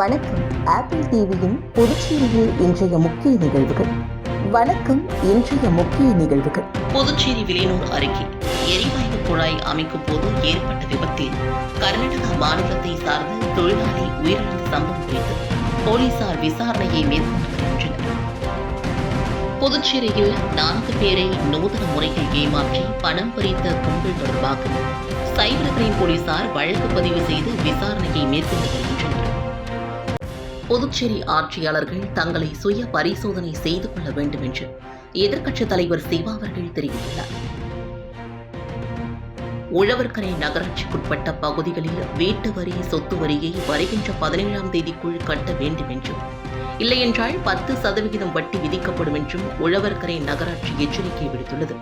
வணக்கம். ஆப்பிள் டிவியின் புதுச்சேரியில் இன்றைய முக்கிய நிகழ்வுகள். வணக்கம் இன்றைய முக்கிய நிகழ்வுகள். புதுச்சேரி விலையூர் அருகே எரிவாயு குழாய் அமைக்கும் போது ஏற்பட்ட விபத்தில் கர்நாடக மாநிலத்தை சார்ந்த தொழிலாளி உயிரிழந்த சம்பவம் குறித்து போலீசார் விசாரணையை மேற்கொண்டு வருகின்றனர். புதுச்சேரியில் நான்கு பேரை நூதன முறையில் ஏமாற்றி பணம் பறித்த கும்பல் தொடர்பாக சைபர் கிரைம் போலீசார் வழக்கு பதிவு செய்து விசாரணையை மேற்கொண்டு வருகின்றனர். புதுச்சேரி ஆட்சியாளர்கள் தங்களை சுய பரிசோதனை செய்து கொள்ள வேண்டும் என்று எதிர்க்கட்சித் தலைவர் சிவா அவர்கள் தெரிவித்துள்ளார். உழவர்கரை நகராட்சிக்குட்பட்ட பகுதிகளில் வீட்டு வரி சொத்து வரியை வருகின்ற பதினேழாம் தேதிக்குள் கட்ட வேண்டும் என்றும் இல்லையென்றால் பத்து சதவிகிதம் வட்டி விதிக்கப்படும் என்றும் உழவர்கரை நகராட்சி எச்சரிக்கை விடுத்துள்ளது.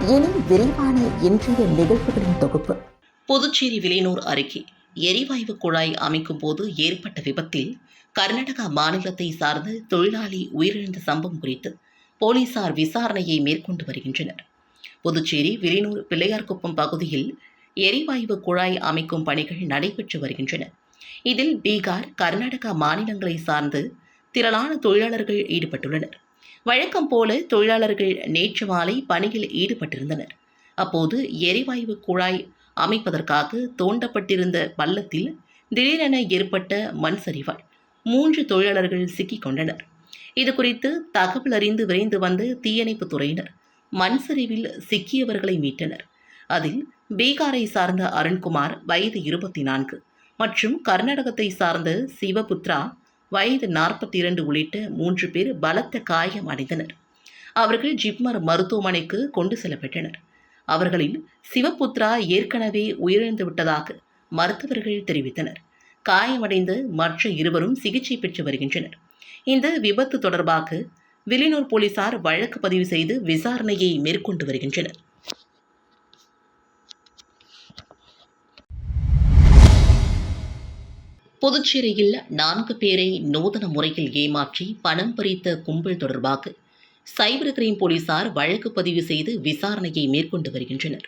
இனி விரிவான இன்றைய நிகழ்வுகளின் தொகுப்பு. புதுச்சேரி விலைநூர் அருகே எரிவாயு குழாய் அமைக்கும் போது ஏற்பட்ட விபத்தில் கர்நாடகா மாநிலத்தை சார்ந்த தொழிலாளி உயிரிழந்த சம்பவம் குறித்து போலீசார் விசாரணையை மேற்கொண்டு வருகின்றனர். புதுச்சேரி விலையூர் பிள்ளையார்குப்பம் பகுதியில் எரிவாயு குழாய் அமைக்கும் பணிகள் நடைபெற்று வருகின்றன. இதில் பீகார் கர்நாடகா மாநிலங்களை சார்ந்து திரளான தொழிலாளர்கள் ஈடுபட்டுள்ளனர். வழக்கம் போல தொழிலாளர்கள் நேற்று மாலை பணியில் ஈடுபட்டிருந்தனர். அப்போது எரிவாயு குழாய் அமைப்பதற்காக தோண்டப்பட்டிருந்த பள்ளத்தில் திடீரென ஏற்பட்ட மண் சரிவால் மூன்று தொழிலாளர்கள் சிக்கிக் கொண்டனர். இது குறித்து தகவல் அறிந்து விரைந்து வந்த தீயணைப்புத் துறையினர் மண் சரிவில் சிக்கியவர்களை மீட்டனர். அதில் பீகாரை சார்ந்த அருண்குமார் வயது இருபத்தி நான்கு மற்றும் கர்நாடகத்தை சார்ந்த சிவபுத்ரா வயது நாற்பத்தி இரண்டு உள்ளிட்ட மூன்று பேர் பலத்த காயம் அடைந்தனர். அவர்கள் ஜிப்மர் மருத்துவமனைக்கு கொண்டு செல்லப்பட்டனர். அவர்களில் சிவபுத்ரா ஏற்கனவே உயிரிழந்து விட்டதாக மருத்துவர்கள் தெரிவித்தனர். காயமடைந்த மற்ற இருவரும் சிகிச்சை பெற்று வருகின்றனர். இந்த விபத்து தொடர்பாக வில்லியனூர் போலீசார் வழக்கு பதிவு செய்து விசாரணையை மேற்கொண்டு வருகின்றனர். புதுச்சேரியில் நான்கு பேரை நூதன முறையில் ஏமாற்றி பணம் பறித்த கும்பல் தொடர்பாக சைபர் கிரைம் போலீசார் வழக்கு பதிவு செய்து விசாரணையை மேற்கொண்டு வருகின்றனர்.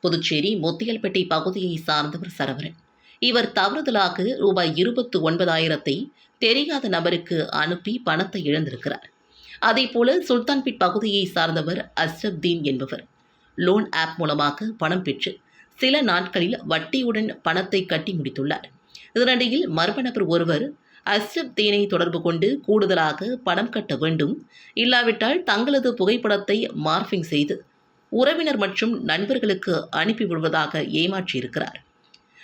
புதுச்சேரி முத்தியல்பேட்டை பகுதியை சார்ந்தவர் சரவரன் இவர் தவறுதலாக ரூபாய் இருபத்து ஒன்பதாயிரத்தை தெரியாத நபருக்கு அனுப்பி பணத்தை இழந்திருக்கிறார். அதேபோல சுல்தான்பேட் பகுதியை சார்ந்தவர் அஸ்ரப்தீன் என்பவர். லோன் ஆப் மூலமாக பணம் பெற்று சில நாட்களில் வட்டியுடன் பணத்தை கட்டி முடித்துள்ளார். இதனிடையில் மர்ம நபர் ஒருவர் அஸ்ரப் தீனை தொடர்பு கொண்டு கூடுதலாக பணம் கட்ட வேண்டும். இல்லாவிட்டால் தங்களது புகைப்படத்தை மார்பிங் செய்து உறவினர் மற்றும் நண்பர்களுக்கு அனுப்பிவிடுவதாக ஏமாற்றியிருக்கிறார்.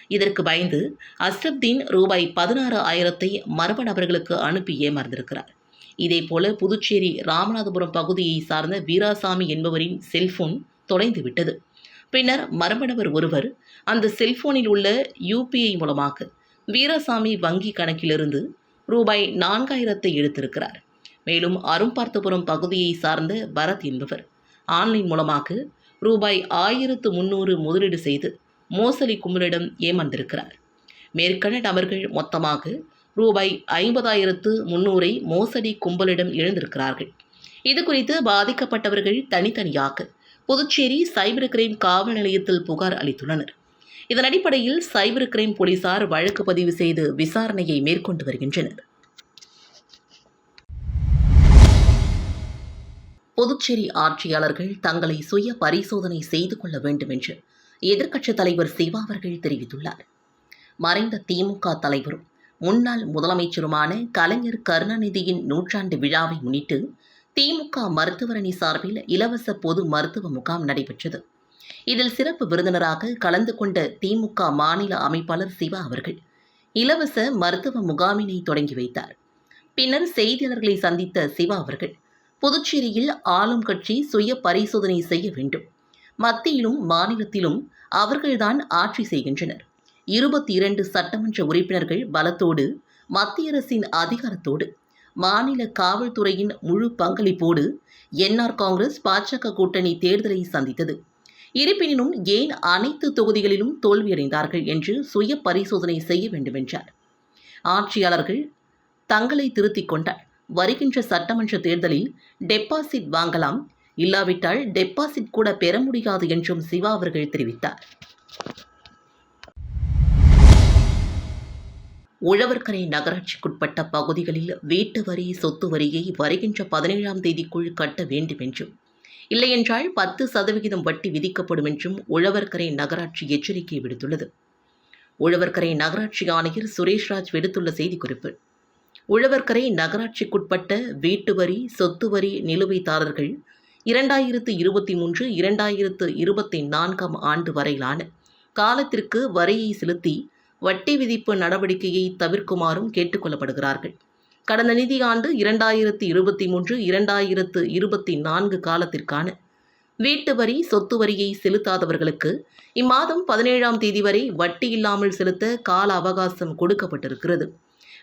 இதற்கு பயந்து அஸ்ரப்தீன் ரூபாய் பதினாறு ஆயிரத்தை மர்ம நபர்களுக்கு அனுப்பி ஏமாந்திருக்கிறார். இதேபோல புதுச்சேரி ராமநாதபுரம் பகுதியை சார்ந்த வீராசாமி என்பவரின் செல்போன் தொலைந்து விட்டது பின்னர் மர்ம நபர் ஒருவர் அந்த செல்போனில் உள்ள யூபிஐ மூலமாக வீரசாமி வங்கி கணக்கிலிருந்து ரூபாய் நான்காயிரத்தை எடுத்திருக்கிறார். மேலும் அரும்பார்த்தபுரம் பகுதியை சார்ந்த பரத் என்பவர் ஆன்லைன் மூலமாக ரூபாய் ஆயிரத்து முன்னூறு முதலீடு செய்து மோசடி கும்பலிடம் ஏமாந்திருக்கிறார். மேற்கண்ட நபர்கள் மொத்தமாக ரூபாய் ஐம்பதாயிரத்து முன்னூரை மோசடி கும்பலிடம் இழந்திருக்கிறார்கள் இது குறித்து பாதிக்கப்பட்டவர்கள் தனித்தனியாக புதுச்சேரி சைபர் கிரைம் காவல் நிலையத்தில் புகார் அளித்துள்ளனர். இதன் அடிப்படையில் சைபர் கிரைம் போலீசார் வழக்கு பதிவு செய்து விசாரணையை மேற்கொண்டு வருகின்றனர். புதுச்சேரி ஆட்சியாளர்கள் தங்களை சுய பரிசோதனை செய்து கொள்ள வேண்டும் என்று எதிர்க்கட்சித் தலைவர் சிவா அவர்கள் தெரிவித்துள்ளார். மறைந்த திமுக தலைவரும் முன்னாள் முதலமைச்சருமான கலைஞர் கருணாநிதியின் நூற்றாண்டு விழாவை முன்னிட்டு திமுக மருத்துவரணி சார்பில் இலவச பொது மருத்துவ முகாம் நடைபெற்றது. இதில் சிறப்பு விருந்தினராக கலந்து கொண்ட திமுக மாநில அமைப்பாளர் சிவா அவர்கள் இலவச மருத்துவ முகாமினை தொடங்கி வைத்தார். பின்னர் செய்தியாளர்களை சந்தித்த சிவா அவர்கள் புதுச்சேரியில் ஆளும் கட்சி சுய பரிசோதனை செய்ய வேண்டும். மத்தியிலும் மாநிலத்திலும் அவர்கள்தான் ஆட்சி செய்கின்றனர். இருபத்தி இரண்டு சட்டமன்ற உறுப்பினர்கள் பலத்தோடு மத்திய அரசின் அதிகாரத்தோடு மாநில காவல்துறையின் முழு பங்களிப்போடு என்ஆர் காங்கிரஸ் பாஜக கூட்டணி தேர்தலை சந்தித்தது. இருப்பினும் ஏன் அனைத்து தொகுதிகளிலும் தோல்வியடைந்தார்கள் என்று சுய பரிசோதனை செய்ய வேண்டும் என்றார் ஆட்சியாளர்கள் தங்களை திருத்திக் கொண்டால் வருகின்ற சட்டமன்ற தேர்தலில் டெபாசிட் வாங்கலாம் இல்லாவிட்டால் டெபாசிட் கூட பெற முடியாது என்றும் சிவா அவர்கள் தெரிவித்தார். உழவர்கரை நகராட்சிக்குட்பட்ட பகுதிகளில் வீட்டு வரி சொத்து வரியை வருகின்ற பதினேழாம் தேதிக்குள் கட்ட வேண்டும் என்றும் இல்லையென்றால் பத்து சதவிகிதம் வட்டி விதிக்கப்படும் என்றும் உழவர்கரை நகராட்சி எச்சரிக்கை விடுத்துள்ளது. உழவர்கரை நகராட்சி ஆணையர் சுரேஷ்ராஜ் விடுத்துள்ள செய்திக்குறிப்பு உழவர்கரை நகராட்சிக்குட்பட்ட வீட்டு வரி சொத்து வரி நிலுவைதாரர்கள் இரண்டாயிரத்து இருபத்தி மூன்று இரண்டாயிரத்து இருபத்தி நான்காம் ஆண்டு வரையிலான காலத்திற்கு வரியை செலுத்தி வட்டி விதிப்பு நடவடிக்கையை தவிர்க்குமாறும் கேட்டுக்கொள்ளப்படுகிறார்கள். கடந்த நிதியாண்டு இரண்டாயிரத்து இருபத்தி மூன்று இரண்டாயிரத்து இருபத்தி நான்கு காலத்திற்கான வீட்டு வரி சொத்து வரியை செலுத்தாதவர்களுக்கு இம்மாதம் பதினேழாம் தேதி வரை வட்டி இல்லாமல் செலுத்த கால அவகாசம் கொடுக்கப்பட்டிருக்கிறது.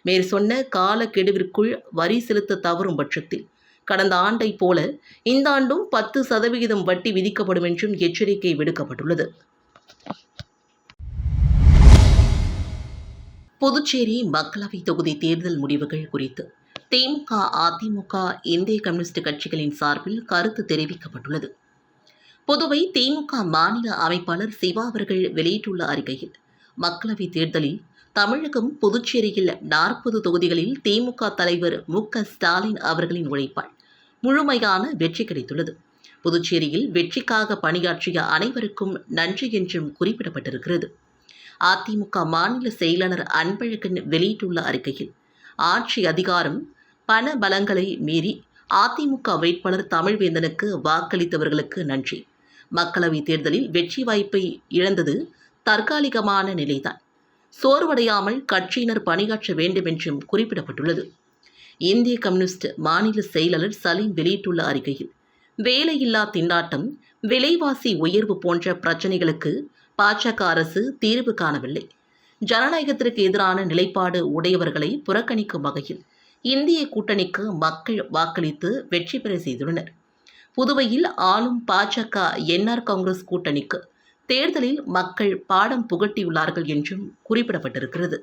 மேற் சொன்ன காலக்கெடுவிற்குள் வரி செலுத்த தவறும் பட்சத்தில் கடந்த ஆண்டை போல இந்த ஆண்டும் பத்து சதவிகிதம் வட்டி விதிக்கப்படும் என்றும் எச்சரிக்கை விடுக்கப்பட்டுள்ளது. புதுச்சேரி மக்களவை தொகுதி தேர்தல் முடிவுகள் குறித்து திமுக அதிமுக இந்திய கம்யூனிஸ்ட் கட்சிகளின் சார்பில் கருத்து தெரிவிக்கப்பட்டுள்ளது. புதுவை திமுக மாநில அமைப்பாளர் சிவா அவர்கள் வெளியிட்டுள்ள அறிக்கையில் மக்களவைத் தேர்தலில் தமிழகம் புதுச்சேரியில் நாற்பது தொகுதிகளில் திமுக தலைவர் மு. ஸ்டாலின் அவர்களின் உழைப்பால் முழுமையான வெற்றி கிடைத்துள்ளது. புதுச்சேரியில் வெற்றிக்காக பணியாற்றிய அனைவருக்கும் நன்றி என்றும் குறிப்பிடப்பட்டிருக்கிறது. அதிமுக மாநில செயலாளர் அன்பழகன் வெளியிட்டுள்ள அறிக்கையில் ஆட்சி அதிகாரம் பண பலங்களை மீறி அதிமுக வேட்பாளர் தமிழ்வேந்தனுக்கு வாக்களித்தவர்களுக்கு நன்றி. மக்களவைத் தேர்தலில் வெற்றி வாய்ப்பை இழந்தது தற்காலிகமான நிலைதான். சோர்வடையாமல் கட்சியினர் பணியாற்ற வேண்டும் என்றும் குறிப்பிடப்பட்டுள்ளது. இந்திய கம்யூனிஸ்ட் மாநில செயலாளர் சலீம் வெளியிட்டுள்ள அறிக்கையில் வேலையில்லா திண்டாட்டம் விலைவாசி உயர்வு போன்ற பிரச்சனைகளுக்கு பாஜக அரசு தீர்வு காணவில்லை. ஜனநாயகத்திற்கு எதிரான நிலைப்பாடு உடையவர்களை புறக்கணிக்கும் வகையில் இந்திய கூட்டணிக்கு மக்கள் வாக்களித்து வெற்றி பெற செய்துள்ளனர். புதுவையில் ஆளும் பாஜக என்ஆர் காங்கிரஸ் கூட்டணிக்கு தேர்தலில் மக்கள் பாடம் புகட்டியுள்ளார்கள் என்றும் குறிப்பிடப்பட்டிருக்கிறது.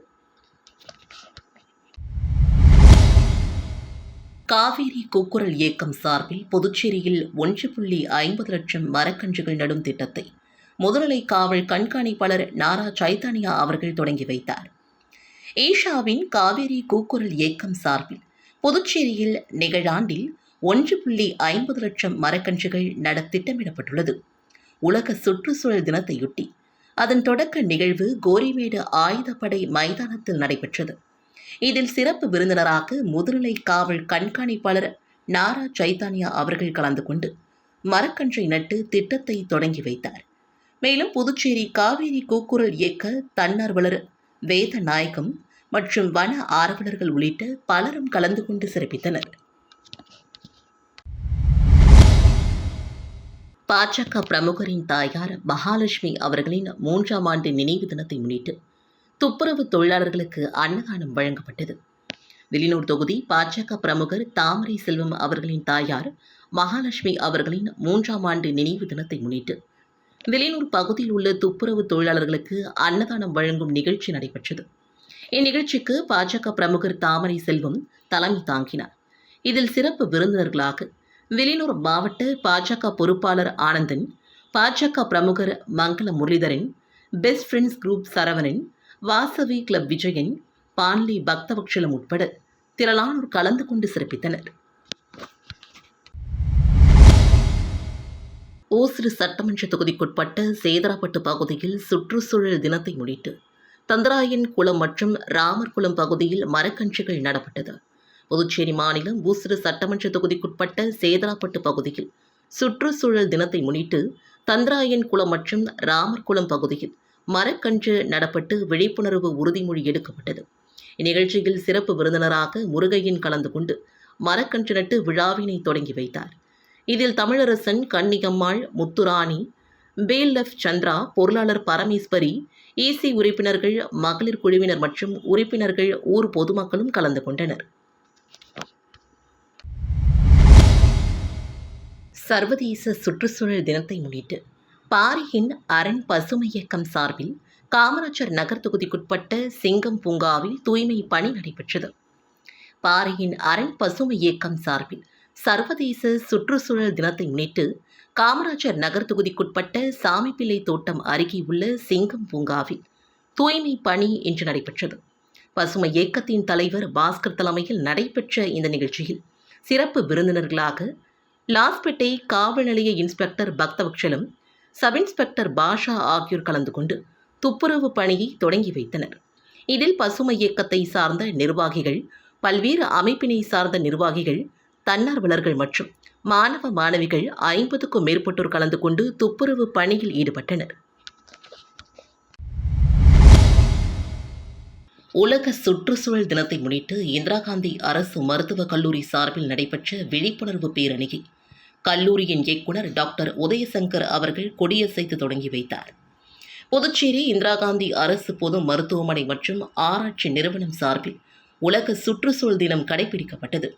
காவேரி கூக்குரல் இயக்கம் சார்பில் புதுச்சேரியில் ஒன்று புள்ளி ஐம்பது லட்சம் மரக்கன்றுகள் நடும் திட்டத்தை முதுநிலை காவல் கண்காணிப்பாளர் நாரா சைத்தன்யா அவர்கள் தொடங்கி வைத்தார். ஏஷாவின் காவேரி கூக்குரல் இயக்கம் சார்பில் புதுச்சேரியில் நிகழாண்டில் ஒன்று புள்ளி ஐம்பது லட்சம் மரக்கன்றுகள் நட திட்டமிடப்பட்டுள்ளது. உலக சுற்றுச்சூழல் தினத்தையொட்டி அதன் தொடக்க நிகழ்வு கோரிமேடு ஆயுதப்படை மைதானத்தில் நடைபெற்றது. இதில் சிறப்பு விருந்தினராக முதுநிலை காவல் கண்காணிப்பாளர் நாரா சைத்தானியா அவர்கள் கலந்து கொண்டு மரக்கன்றை நட்டு திட்டத்தை தொடங்கி வைத்தார். மேலும் புதுச்சேரி காவேரி கூக்குரல் இயக்க தன்னார்வலர் வேத நாயகம் மற்றும் வன ஆர்வலர்கள் உள்ளிட்ட பலரும் கலந்து கொண்டு சிறப்பித்தனர். பாஜக பிரமுகரின் தாயார் மகாலட்சுமி அவர்களின் மூன்றாம் ஆண்டு நினைவு தினத்தை முன்னிட்டு துப்புரவு தொழிலாளர்களுக்கு அன்னதானம் வழங்கப்பட்டது. வெளியூர் தொகுதி பாஜக பிரமுகர் தாமரை செல்வம் அவர்களின் தாயார் மகாலட்சுமி அவர்களின் மூன்றாம் ஆண்டு நினைவு தினத்தை முன்னிட்டு வெளியூர் பகுதியில் உள்ள துப்புரவு தொழிலாளர்களுக்கு அன்னதானம் வழங்கும் நிகழ்ச்சி நடைபெற்றது. இந்நிகழ்ச்சிக்கு பாஜக பிரமுகர் தாமரை செல்வம் தலைமை தாங்கினார். இதில் சிறப்பு விருந்தினர்களாக வெளியூர் மாவட்ட பாஜக பொறுப்பாளர் ஆனந்தன் பாஜக பிரமுகர் Mangala Muralitharan best friends group Saravanan Vasavi club Vijayan பான்லி Bakthavatchalam உட்பட திரளானோர் கலந்து கொண்டு சிறப்பித்தனர். ஓசிறு சட்டமன்ற தொகுதிக்குட்பட்ட சேதராப்பட்டு பகுதியில் சுற்றுச்சூழல் தினத்தை முன்னிட்டு தந்தராயன் குளம் மற்றும் ராமர் குளம் பகுதியில் மரக்கன்றுகள் நடப்பட்டது. புதுச்சேரி மாநிலம் ஊசிறு சட்டமன்ற தொகுதிக்குட்பட்ட சேதராப்பட்டு பகுதியில் சுற்றுச்சூழல் தினத்தை முன்னிட்டு தந்திராயன் குளம் மற்றும் ராமர் குளம் பகுதியில் மரக்கன்று நடப்பட்டு விழிப்புணர்வு உறுதிமொழி எடுக்கப்பட்டது. இந்நிகழ்ச்சியில் சிறப்பு விருந்தினராக முருகையன் கலந்து கொண்டு மரக்கன்று நட்டு விழாவினை தொடங்கி வைத்தார். இதில் தமிழரசன் கன்னிகம்மாள் முத்துராணி பேல்லப் சந்திரா பொருளாளர் பரமேஸ்வரி இசி உறுப்பினர்கள் மகளிர் குழுவினர் மற்றும் உறுப்பினர்கள் ஊர் பொதுமக்களும் கலந்து கொண்டனர். சர்வதேச சுற்றுச்சூழல் தினத்தை முன்னிட்டு பாரியின் அரண் பசுமை இயக்கம் சார்பில் காமராஜர் நகர் தொகுதிக்குட்பட்ட சிங்கம் பூங்காவில் தூய்மை பணி நடைபெற்றது. பாரியின் அரண் பசுமை இயக்கம் சார்பில் சர்வதேச சுற்றுச்சூழல் தினத்தை முன்னிட்டு காமராஜர் நகர் தொகுதிக்குட்பட்ட சாமிப்பிள்ளை தோட்டம் அருகே உள்ள சிங்கம் பூங்காவில் தூய்மை பணி இன்று நடைபெற்றது. பசுமை இயக்கத்தின் தலைவர் பாஸ்கர் தலைமையில் நடைபெற்ற இந்த நிகழ்ச்சியில் சிறப்பு விருந்தினர்களாக லாஸ்பேட்டை காவல் நிலைய inspector Bakthavatchalam sub inspector Basha ஆகியோர் கலந்து கொண்டு துப்புரவு பணியை தொடங்கி வைத்தனர். இதில் பசுமை இயக்கத்தை சார்ந்த நிர்வாகிகள் பல்வேறு அமைப்பினை சார்ந்த நிர்வாகிகள் தன்னார்வலர்கள் மற்றும் மாணவ மாணவிகள் ஐம்பதுக்கும் மேற்பட்டோர் கலந்து கொண்டு துப்புரவு பணியில் ஈடுபட்டனர். உலக சுற்றுச்சூழல் தினத்தை முன்னிட்டு இந்திரா காந்தி அரசு மருத்துவக் கல்லூரி சார்பில் நடைபெற்ற விழிப்புணர்வு பேரணியை கல்லூரியின் இயக்குனர் டாக்டர் உதயசங்கர் அவர்கள் கொடியசைத்து தொடங்கி வைத்தார். புதுச்சேரி இந்திரா காந்தி அரசு பொது மருத்துவமனை மற்றும் ஆராய்ச்சி நிறுவனம் சார்பில் உலக சுற்றுச்சூழல் தினம் கடைபிடிக்கப்பட்டது.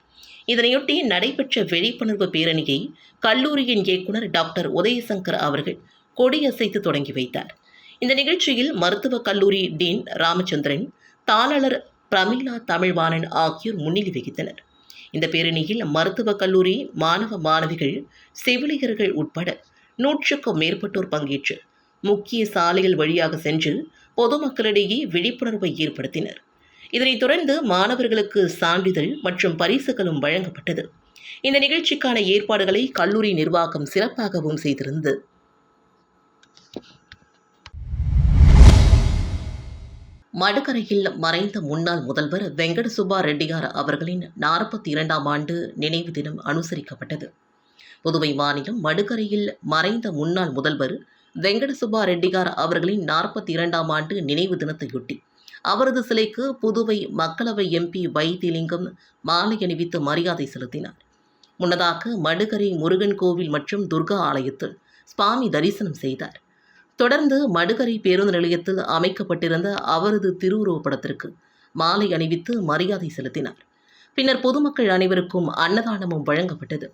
இதனையொட்டி நடைபெற்ற விழிப்புணர்வு பேரணியை கல்லூரியின் இயக்குனர் டாக்டர் உதயசங்கர் அவர்கள் கொடியசைத்து தொடங்கி வைத்தார். இந்த நிகழ்ச்சியில் மருத்துவக் கல்லூரி டீன் ராமச்சந்திரன் தாளர் பிரமிளா தமிழ்வாணன் ஆகியோர் முன்னிலை வகித்தனர். இந்த பேரணியில் மருத்துவக் கல்லூரி மாணவ மாணவிகள் செவிலியர்கள் உட்பட நூற்றுக்கும் மேற்பட்டோர் பங்கேற்று முக்கிய சாலைகள் வழியாக சென்று பொதுமக்களிடையே விழிப்புணர்வை ஏற்படுத்தினர். இதனைத் தொடர்ந்து மாணவர்களுக்கு சான்றிதழ் மற்றும் பரிசுகளும் வழங்கப்பட்டது. இந்த நிகழ்ச்சிக்கான ஏற்பாடுகளை கல்லூரி நிர்வாகம் சிறப்பாகவும் செய்திருந்தது. மடுக்கரையில் மறைந்த முன்னாள் முதல்வர் வெங்கட சுப்பா ரெட்டியார் அவர்களின் நாற்பத்தி இரண்டாம் ஆண்டு நினைவு தினம் அனுசரிக்கப்பட்டது. புதுவை மாநிலம் மடுக்கரையில் மறைந்த முன்னாள் முதல்வர் வெங்கட சுப்பா ரெட்டியார் அவர்களின் நாற்பத்தி இரண்டாம் ஆண்டு நினைவு தினத்தையொட்டி அவரது சிலைக்கு புதுவை மக்களவை எம்பி வைத்திலிங்கம் மாலை அணிவித்து மரியாதை செலுத்தினார். முன்னதாக மடுகரை முருகன் கோவில் மற்றும் துர்கா ஆலயத்தில் சுவாமி தரிசனம் செய்தார். தொடர்ந்து மடுகரை பேருந்து நிலையத்தில் அமைக்கப்பட்டிருந்த அவரது திருவுருவப் படத்திற்கு மாலை அணிவித்து மரியாதை செலுத்தினார். பின்னர் பொதுமக்கள் அனைவருக்கும் அன்னதானமும் வழங்கப்பட்டது.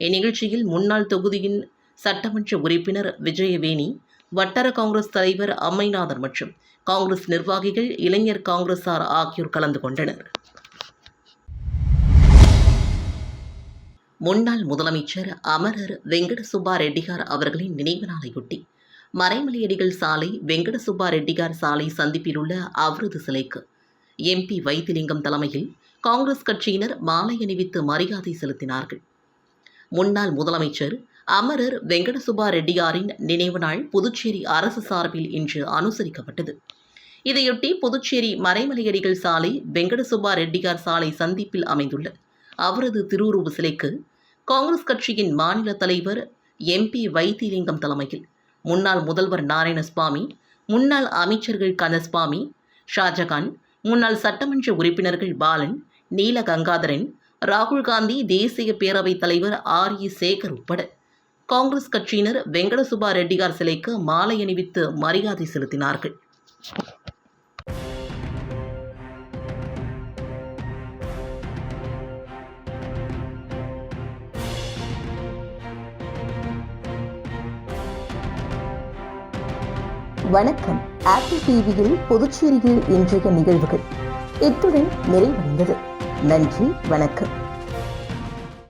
இந்நிகழ்ச்சியில் முன்னாள் தொகுதியின் சட்டமன்ற உறுப்பினர் விஜயவேணி வட்டார காங்கிரஸ் தலைவர் அம்மைநாதன் மற்றும் காங்கிரஸ் நிர்வாகிகள் இளைஞர் காங்கிரசார் ஆகியோர் கலந்து கொண்டனர். முன்னாள் முதலமைச்சர் அமரர் வெங்கட சுப்பா அவர்களின் நினைவு நாளையொட்டி மறைமலையடிகள் சாலை வெங்கட சுப்பா சாலை சந்திப்பில் உள்ள அவரது சிலைக்கு எம்பி வைத்திலிங்கம் தலைமையில் காங்கிரஸ் கட்சியினர் மாலை அணிவித்து மரியாதை செலுத்தினார்கள். முன்னாள் முதலமைச்சர் அமரர் வெங்கடசுபா ரெட்டியாரின் நினைவு நாள் புதுச்சேரி அரசு சார்பில் இன்று அனுசரிக்கப்பட்டது. இதையொட்டி புதுச்சேரி மறைமலையடிகள் சாலை வெங்கடசுபா ரெட்டியார் சாலை சந்திப்பில் அமைந்துள்ள அவரது திருவுருவ சிலைக்கு காங்கிரஸ் கட்சியின் மாநில தலைவர் எம்பி வைத்திலிங்கம் தலைமையில் முன்னாள் முதல்வர் நாராயணசுவாமி முன்னாள் அமைச்சர்கள் கந்தசுவாமி ஷாஜகான் முன்னாள் சட்டமன்ற உறுப்பினர்கள் பாலன் நீல கங்காதரன் ராகுல் காந்தி தேசிய பேரவைத் தலைவர் ஆர் இ சேகர் உட்பட காங்கிரஸ் கட்சியினர் வெங்கடசுபா ரெட்டிகார் ரெட்டியார் சிலைக்கு மாலை அணிவித்து மரியாதை செலுத்தினார்கள். வணக்கம். ஆப்பிள் டிவியில் புதுச்சேரியில் இன்றைய நிகழ்வுகள். இத்துடன் நிறைவடைந்தது. நன்றி வணக்கம்.